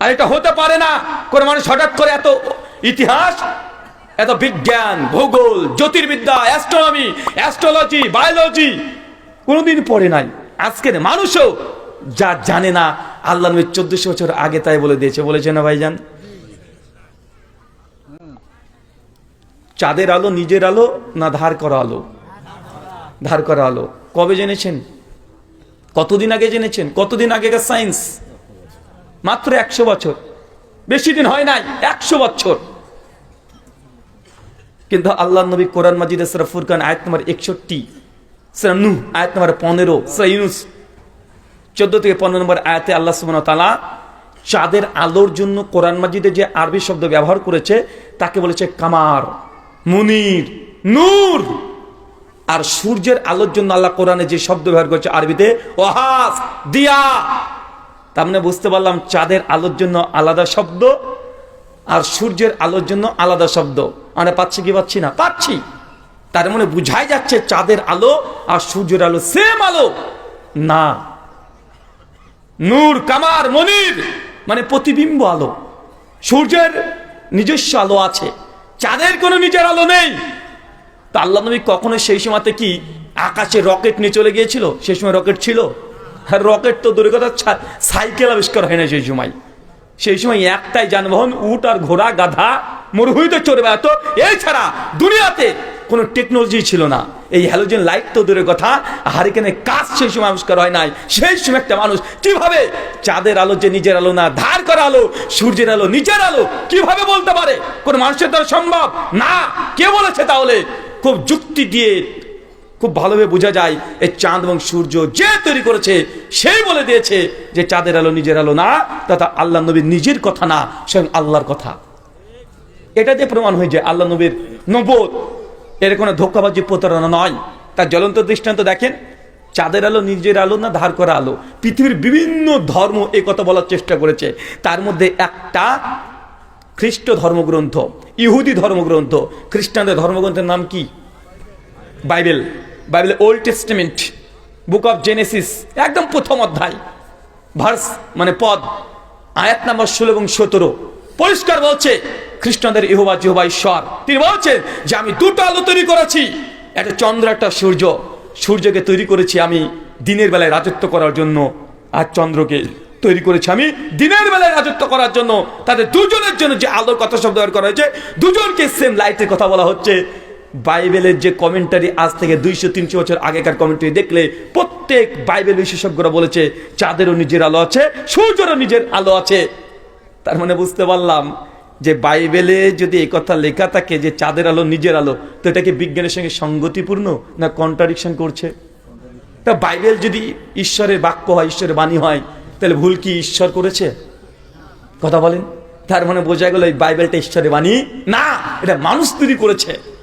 আর এটা হতে পারে না। কোন মানুষ হঠাৎ করে এত ইতিহাস, এত বিজ্ঞান, ভূগোল, জ্যোতির্বিদ্যা, অ্যাস্ট্রোনমি, অ্যাস্ট্রোলজি, বায়োলজি, কোনোদিন পড়ে নাই। আজকের মানুষও যা জানে না, আল্লাহ নবী চোদ্দশো বছর আগে তাই বলে দিয়েছে। বলেছে না ভাইজান? চাঁদের আলো নিজের আলো না ধার করা আলো? ধার করা আলো। কবে জেনেছেন? কতদিন আগে জেনেছেন? কতদিন আগেকার সায়েন্স? মাত্র একশো বছর। বেশি দিন হয় নাই, একশো বছর। কিন্তু আল্লাহ নবী কোরআন মাজিদ সরা ফুরকান, আয়াত নম্বর একষট্টি, সরা নু আয়াত নম্বর পনেরো, সরা ইউনুস, চোদ্দ থেকে পনেরো নম্বর আয়াতে আল্লাহ সুবহান তালা চাঁদের আলোর জন্য কোরআন মাজিদে যে আরবি শব্দ ব্যবহার করেছে, তাকে বলেছে কামার, মুনির, নূর। আর সূর্যের আলোর জন্য আল্লাহ কোরআনে যে শব্দ ব্যবহার করেছে আরবিতে ওহাস দিয়া। তার মানে বুঝতে পারলাম চাঁদের আলোর জন্য আলাদা শব্দ আর সূর্যের আলোর জন্য আলাদা শব্দ। মানে পাচ্ছি কি পাচ্ছি না? পাচ্ছি। তার মানে বুঝাই যাচ্ছে চাঁদের আলো আর সূর্যের আলো সেম আলো। না। নূর, কামার, মনির মানে প্রতিবিম্ব আলো। সূর্যের নিজস্ব আলো আছে। চাঁদের কোনো নিজের আলো নেই। তা আল্লাহ নবী কখনো সেই সময়তে কি আকাশে রকেট নিয়ে চলে গিয়েছিল? সেই সময় রকেট ছিল? আর রকেট তো দূরে কথা সাইকেল আবিষ্কার হয় না সেই সময়। সেই সময় একটাই যানবাহন, উট আর ঘোড়া, গাধা, মরুভূমিতে চড়ে বেড়াতো। এছাড়া দুনিয়াতে কোনো টেকনোলজি ছিল না। এই হ্যালোজেন লাইট তো দূরের কথা হারিকেনে কাজ সেই সময় আবিষ্কার হয় নাই। সেই সময় একটা মানুষ কীভাবে চাঁদের আলো যে নিজের আলো না ধার করা আলো, সূর্যের আলো নিজের আলো কীভাবে বলতে পারে? কোন মানুষের দ্বারা সম্ভব? না। কে বলেছে তাহলে? খুব যুক্তি দিয়ে খুব ভালোভাবে বোঝা যায়, এই চাঁদ এবং সূর্য যে তৈরি করেছে, সেই বলে দিয়েছে যে চাঁদের আলো নিজের আলো না, তথা আল্লাহ নবীর নিজের কথা না, স্বয়ং আল্লাহর কথা। এটা দিয়ে প্রমাণ হয়ে যায় আল্লাহ নবীর নবোধ এর কোনো ধোকাবাজি, প্রতারণা নয়। তার জ্বলন্ত দৃষ্টান্ত দেখেন, চাঁদের আলো নিজের আলো না ধার করা আলো? পৃথিবীর বিভিন্ন ধর্ম এ কথা বলার চেষ্টা করেছে। তার মধ্যে একটা খ্রিস্ট ধর্মগ্রন্থ, ইহুদি ধর্মগ্রন্থ। খ্রিস্টানদের ধর্মগ্রন্থের নাম কি? Bible. Bible old testament book of Genesis একদম প্রথম অধ্যায় ভার্স মানে পদ, আয়াত নাম্বার ষোলো এবং সতেরো। পরিষ্কার বলছে, খ্রিস্টানদের ইহোবা জিহোবা ঈশ্বর। তিনি বলছেন যে, আমি দুটো আলো তৈরি করেছি। একটা চন্দ্র, একটা সূর্য। সূর্যকে তৈরি করেছি আমি দিনের বেলায় রাজত্ব করার জন্য, আর চন্দ্রকে তৈরি করেছি আমি দিনের বেলায় রাজত্ব করার জন্য। তাদের দুজনের জন্য যে আলোর কথা শব্দ করা হয়েছে, দুজনকে সেম লাইটের কথা বলা হচ্ছে। বাইবেলের যে কমেন্টারি আজ থেকে দুইশো, তিনশো বছর আগেকার কমেন্টারি দেখলে প্রত্যেক বাইবেল বিশেষজ্ঞরা বলেছে, চাঁদেরও নিজের আলো আছে, সূর্যেরও নিজের আলো আছে। তার মানে বুঝতে পারলাম যে বাইবেলে যদি এই কথা লেখা থাকে যে চাঁদের আলো নিজের আলো, তো এটা কি বিজ্ঞানের সঙ্গে সঙ্গতিপূর্ণ না কন্ট্রাডিকশন করছে? তা বাইবেল যদি ঈশ্বরের বাক্য হয়, ঈশ্বরের বাণী হয়, তাহলে ভুল কি ঈশ্বর করেছে? কথা বলেন। তার মানে বোঝা গেল এই বাইবেলটা ঈশ্বরের বাণী না, এটা মানুষ তৈরি করেছে।